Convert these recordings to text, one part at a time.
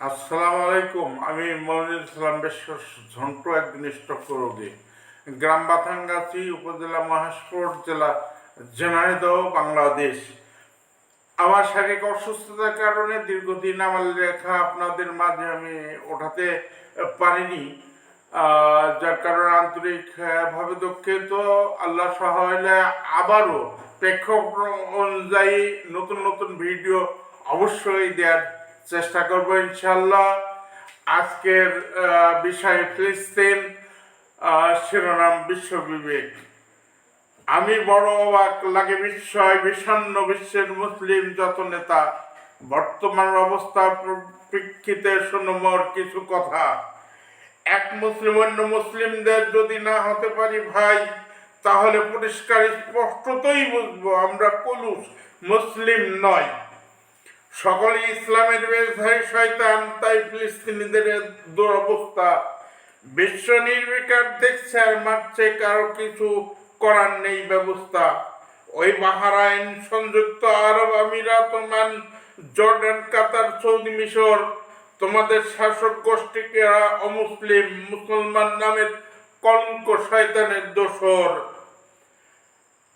আসসালামু আলাইকুম। আমি মনির ইসলাম বেশ্বর ঝন্টু একদিন স্টক রোগী গ্রাম বাথাঙ্গাচি উপজেলা মহেশপুর জেলা ঝিনাইদহ বাংলাদেশ। আমার শারীরিক অসুস্থতার কারণে দীর্ঘদিন আমার লেখা আপনাদের মাঝে আমি ওঠাতে পারিনি। যার কারণে আন্তরিকভাবে দুঃখিত। আল্লাহ সহায় আবারও প্রেক্ষক অনুযায়ী নতুন নতুন ভিডিও অবশ্যই দেওয়ার চেষ্টা করব ইনশাল্লাহ। আজকের বিষয় ফিলিস্তিন শিরোনাম বিশ্ববিবেক। আমি বড় অবাক লাগে বিস্ময়, বিষণ্ণ বিশ্বের মুসলিম যত নেতা। বর্তমান অবস্থার প্রেক্ষিতে শুনমোর কিছু কথা। এক মুসলিম, অন্য মুসলিমদের যদি না হতে পারি ভাই, তাহলে পরিষ্কার স্পষ্টতই বুঝব আমরা কলুস মুসলিম নয়। সকলে ইসলামের শয়তান, তাই ফিলিস্তিনিদের দুরবস্থা। বিশ্ব নির্বিকার দেখছে আর মারছে, কারও কিছু করার নেই ব্যবস্থা। ওই বাহারাইন, সংযুক্ত আরব আমিরাত ওমান জর্ডান, কাতার, সৌদি মিশর, তোমাদের শাসক গোষ্ঠীকে অমুসলিম, মুসলমান নামের কলঙ্ক শয়তানের দোসর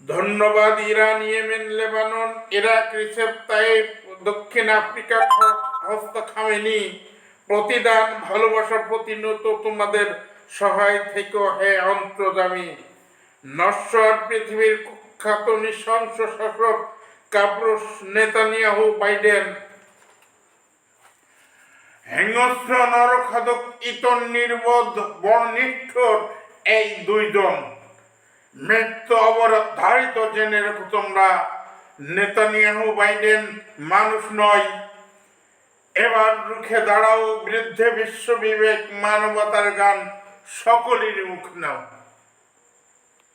ধন্যবাদ Iran, Yemen, Lebanon, Iraq, Recep, Tayyip দক্ষিণ আফ্রিকা হস্ত খামেনি প্রতিদান ভালোবাসা প্রতিনত তোমাদের সহায় থেকে হে অন্তর্গামী নশ্বর পৃথিবীর কুখ্যাত নৃশংস শাসক কাপ্রুস নেতানিয়াহু বাইডেন। হেঙ্গস্র নরখাদক ইতর নির্বোধ বর্ণিষ্ঠর এই দুইজন। মৃত্যু অবধারিত জেনে রেখো তোমরা। নেতানিয়াহু বাইডেন মানুষ নয়। এবার রুখে দাঁড়াও বৃদ্ধে বিশ্ব বিবেক মানবতার গান সকলেরই মুখ নাও।